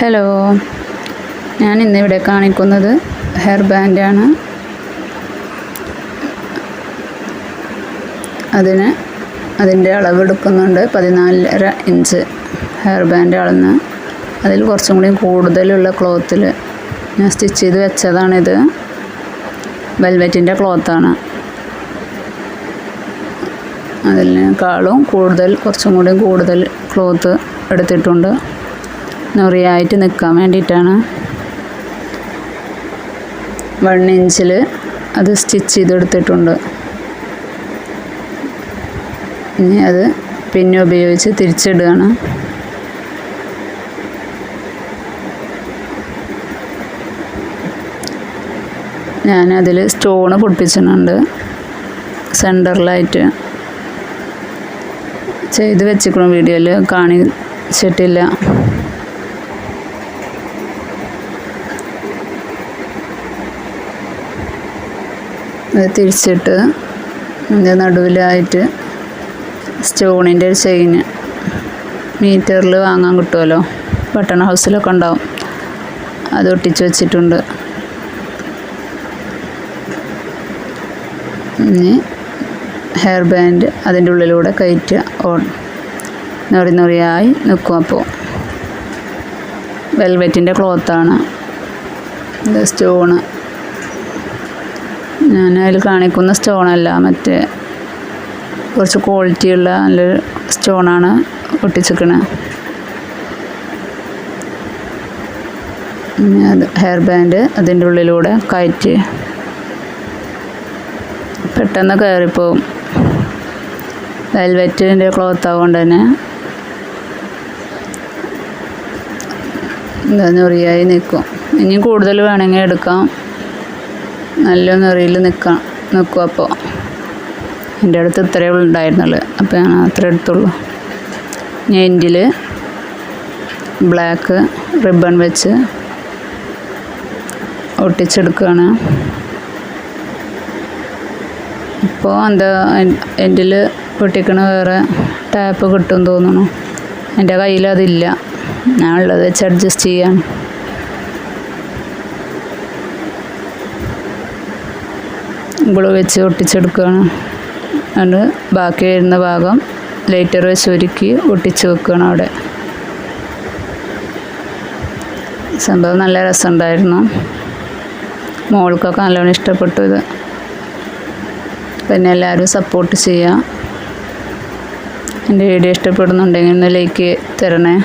Hello ഞാൻ ഇന്നിവിടെ കാണിക്കുന്നത് ഹെയർ ബാൻഡാണ് അതിന് അതിന്റെ അളവെടുക്കുന്നുണ്ട് പതിനാലര ഇഞ്ച് ഹെയർ ബാൻഡ് അളന്ന് അതിൽ കുറച്ചും കൂടി കൂടുതലുള്ള ക്ലോത്തിൽ ഞാൻ സ്റ്റിച്ച് ചെയ്ത് വെച്ചതാണിത്. വെൽവെറ്റിന്റെ ക്ലോത്താണ് അതിനേക്കാളും കൂടുതൽ കുറച്ചും കൂടി കൂടുതൽ ക്ലോത്ത് എടുത്തിട്ടുണ്ട്. നുറിയായിട്ട് നിൽക്കാൻ വേണ്ടിയിട്ടാണ്. വൺ ഇഞ്ചിൽ അത് സ്റ്റിച്ച് ചെയ്തെടുത്തിട്ടുണ്ട്. ഇനി അത് പിന്നെ ഉപയോഗിച്ച് തിരിച്ചിടുകയാണ്. ഞാനതിൽ സ്റ്റോണ് പൊട്ടിച്ചിട്ടുണ്ട്. സെന്ററിലായിട്ട് ചെയ്ത് വെച്ചിക്കണം വീഡിയോയിൽ കാണിച്ചിട്ടില്ല. തിരിച്ചിട്ട് ഇതിന്റെ നടുവിലായിട്ട് സ്റ്റോണിന്റെ ഒരു ചെയിന് മീറ്ററിൽ വാങ്ങാൻ കിട്ടുമല്ലോ. ബട്ടൺ ഹൗസിലൊക്കെ ഉണ്ടാവും. അത് ഒട്ടിച്ച് വെച്ചിട്ടുണ്ട്. ഇനി ഹെയർ ബാൻഡ് അതിന്റെ ഉള്ളിലൂടെ കയറ്റുക. ഓൺ. നൊറി നൊറിയായി നിൽക്കും അപ്പോൾ. വെൽവെറ്റിന്റെ ക്ലോത്താണ്. സ്റ്റോണ്. ഞാൻ അതിൽ കാണിക്കുന്ന സ്റ്റോണല്ല മറ്റേ കുറച്ച് ക്വാളിറ്റിയുള്ള നല്ലൊരു സ്റ്റോണാണ് ഒട്ടിച്ചിരിക്കണത് അത് ഹെയർ ബാൻഡ് അതിന്റെ ഉള്ളിലൂടെ കയറ്റി പെട്ടെന്ന് കയറിപ്പോവും. വെൽവെറ്റിന്റെ ക്ലോത്ത് ആവുകൊണ്ട് തന്നെ എന്താ ഞൊറിയായി നിൽക്കും ഇനി കൂടുതൽ വേണമെങ്കിൽ എടുക്കാം. നല്ല നിറയിൽ നിൽക്കാം നിൽക്കും അപ്പോൾ എന്റെ അടുത്ത് ഇത്രയേ ഉണ്ടായിരുന്നുള്ളൂ അപ്പോൾ ഞാൻ അത്ര എടുത്തുള്ളൂ. ഞാൻ എൻഡിൽ ബ്ലാക്ക് റിബൺ വെച്ച് ഒട്ടിച്ചെടുക്കുകയാണ് ഇപ്പോൾ എന്താ എൻഡിൽ പൊട്ടിക്കണ വേറെ ടാപ്പ് കിട്ടും തോന്നുന്നു. എന്റെ കയ്യിൽ അതില്ല ഞാൻ ഉള്ളത് വെച്ച് അഡ്ജസ്റ്റ് ചെയ്യാണ് ഗ്ലൂ വെച്ച് ഒട്ടിച്ചെടുക്കുകയാണ്. അത് ബാക്കി വരുന്ന ഭാഗം ലൈറ്റർ വെച്ച് ഒരുക്കി ഒട്ടിച്ച് വെക്കുകയാണ് അവിടെ. സംഭവം നല്ല രസമുണ്ടായിരുന്നു. മോൾക്കൊക്കെ നല്ലോണം ഇഷ്ടപ്പെട്ടു ഇത്. പിന്നെ എല്ലാവരും സപ്പോർട്ട് ചെയ്യുക. എന്റെ വീഡിയോ ഇഷ്ടപ്പെടുന്നുണ്ടെങ്കിൽ ഒന്ന് ലൈക്ക് തരണേ.